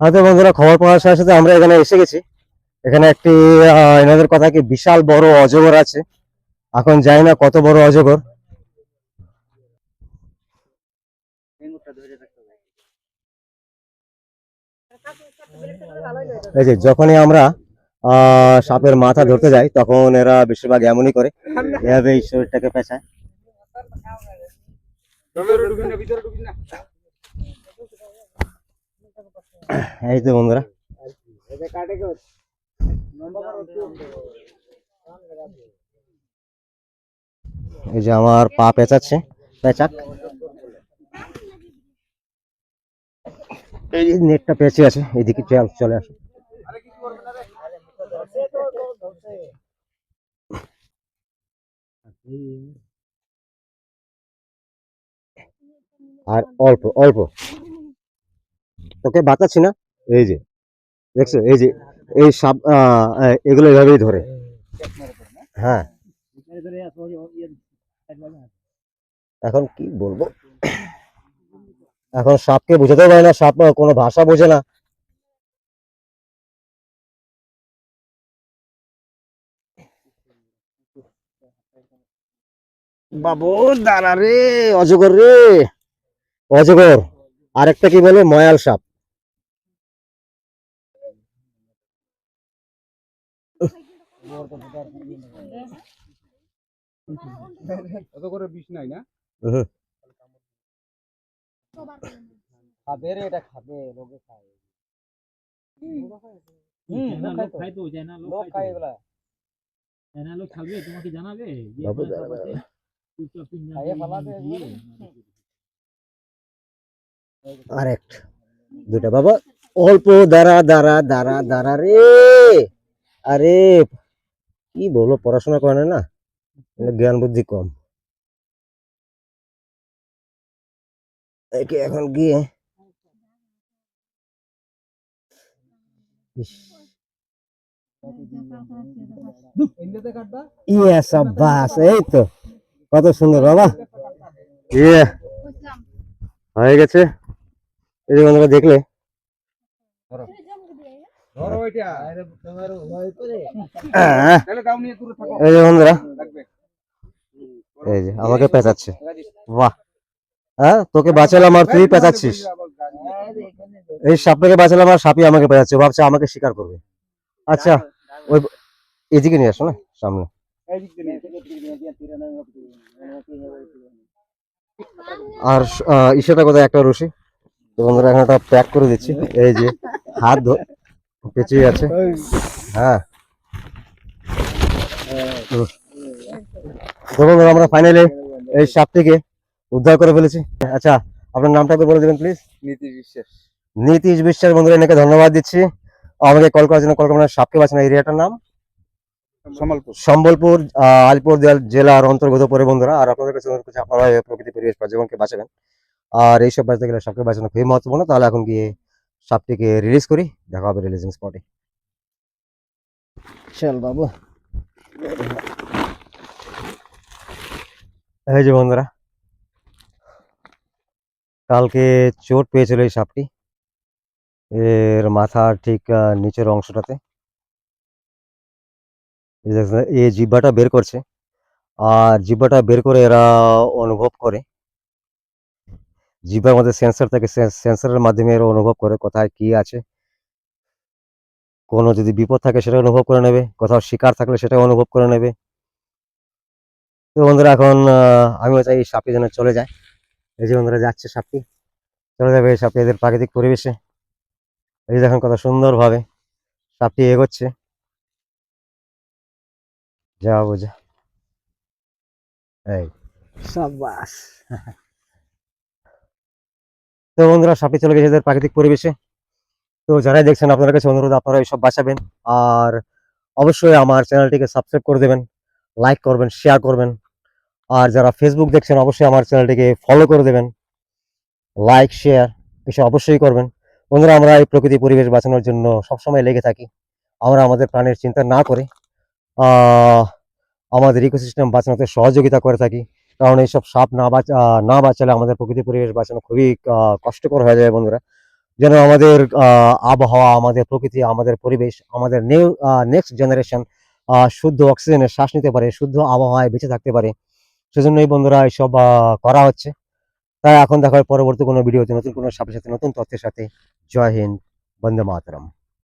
হয়তো বন্ধুরা খবর পাওয়ার সাথে সাথে আমরা এখানে এসে গেছি। এখানে একটি এনাদের কথা কি বিশাল বড় অজগর আছে। এখন জানি না কত বড় অজগর। এই যে যখনই আমরা সাপের মাথা ধরতে যাই, তখন এরা বেশিরভাগ এমনই করে। এভাবে এই শরীরটাকে পেঁচায়। এই তো বন্ধুরা। এই যে আমার পা পেঁচাচ্ছে। পেঁচাক। এই নেটটা পেঁচে আছে, এদিকে চল, চলে আসো। আর অল্প অল্প। তোকে বাঁচাচ্ছি না? এই যে, দেখছ? এই যে, এই সাপ এগুলো এভাবেই ধরে। হ্যাঁ। এখন কি বলব? এখন সাপকে বোঝাতে পারে না, সাপ কোনো ভাষা বোঝে না। বাবু, দাঁড়া রে, অজগর রে। অজগর, আরেকটা কি বলে? ময়াল সাপ। অত করে বিষ নাই না? খাবে রে এটা খাবে লোকে খায়। তোমাকে জানাবে? আরেকটা দুটা বাবা অল্প দাঁড়া দাঁড়া দাঁড়া দাঁড়া রে। আরে কি বলব পড়াশোনা করে না না জ্ঞান বুদ্ধি কম। একে এখন গিয়ে ইয়ে সাব্বাস এই তো কত সুন্দর বাবা। ইয়ে হয়ে গেছে। এই বন্ধুরা দেখলে ধরো ওইটা আহ, তাহলে দাও নিয়ে দূরে থাকো এই যে এই যে, আমাকে পেঁচাচ্ছে। বাহ। হ্যাঁ তোকে বাঁচালাম আর তুই পেঁচাচ্ছিস। এই সাপটাকে বাঁচালাম আর সাপই আমাকে পেঁচাচ্ছে। ভাবছে আমাকে শিকার করবে। আচ্ছা ওই এদিকে নিয়ে আসো না, সামনে। আর ইসেটা কোথায়? একটা রশি। তো বন্ধুরা, এখন একটা প্যাক করে দিচ্ছি। এই যে, হাত আছে। হ্যাঁ। তো বন্ধুরা আমরা ফাইনালি এই সাপটিকে উদ্ধার করে ফেলেছি। আচ্ছা আপনার নামটা বলে দেবেন প্লিজ নীতি বিশ্বাস। নীতিশ বিশ্বাস বন্ধুরা এনাকে ধন্যবাদ দিচ্ছি। আমাকে কল করার জন্য কল করবেন সাপকে বাঁচানো এরিয়াটার নাম? সম্বলপুর। আলিপুর জেলার অন্তর্গত পরে বন্ধুরা আর আপনাদের কাছে অনুরোধ করছি আপনারা প্রকৃতি পরিবেশ বা জীবনকে বাঁচাবেন। আর এইসব বাঁচতে গেলে সাপকে বাঁচানো খুবই মহত্বপূর্ণ। তাহলে এখন গিয়ে সাপটিকে রিলিজ করি দেখা হবে রিলিজিং স্পটে চল বাবু। এই যে বন্ধুরা কালকে চোট পেয়েছিল এই সাপটি। এর মাথার ঠিক নিচের অংশটাতে। এই জিব্বাটা বের করছে। আর জিব্বাটা বের করে এরা অনুভব করে। জিব্বার মধ্যে সেন্সর থাকে সেন্সরের মাধ্যমে এরা অনুভব করে কোথায় কি আছে। কোনো যদি বিপদ থাকে সেটা অনুভব করে নেবে, কোথাও শিকার থাকলে সেটা অনুভব করে নেবে। তো বন্ধুরা এখন আমিও চাই সাপটি যেন চলে যায়। এই যে বন্ধুরা যাচ্ছে সাপটি, চলে যাবে এই সাপটি এদের প্রাকৃতিক পরিবেশে। এই যে দেখুন কত সুন্দরভাবে সাপটি এগোচ্ছে। যা বোঝা। এই। সাবাস তো বন্ধুরা সাপটি চলে গেছে প্রাকৃতিক পরিবেশে। তো যারাই দেখছেন আপনার কাছে অনুরোধ আপনারা এইসব বাঁচাবেন। আর অবশ্যই আমার চ্যানেলটিকে সাবস্ক্রাইব করে দেবেন, লাইক করবেন শেয়ার করবেন। আর যারা ফেসবুক দেখছেন, অবশ্যই আমার চ্যানেলটিকে ফলো করে দেবেন। লাইক শেয়ার এসব অবশ্যই করবেন। বন্ধুরা, আমরা এই প্রকৃতি পরিবেশ বাঁচানোর জন্য সবসময় লেগে থাকি। আমরা আমাদের প্রাণের চিন্তা না করে আমাদের ইকোসিস্টেম বাঁচানোতে সহযোগিতা করে থাকি। কারণ এইসব সাপ না বাঁচা, না বাঁচালে আমাদের প্রকৃতি পরিবেশ বাঁচানো খুবই কষ্টকর হয়ে যায় বন্ধুরা। যেন আমাদের আবহাওয়া, আমাদের প্রকৃতি, আমাদের পরিবেশ, আমাদের নিউ নেক্সট জেনারেশন শুদ্ধ অক্সিজেনের শ্বাস নিতে পারে, শুদ্ধ আবহাওয়ায় বেঁচে থাকতে পারে। সেজন্যই বন্ধুরা এইসব করা হচ্ছে। তাই এখন দেখা হয় পরবর্তী কোনো ভিডিওতে নতুন কোনো সাথে সাথে, নতুন তথ্যের সাথে জয় হিন্দ, বন্দে মাতরম।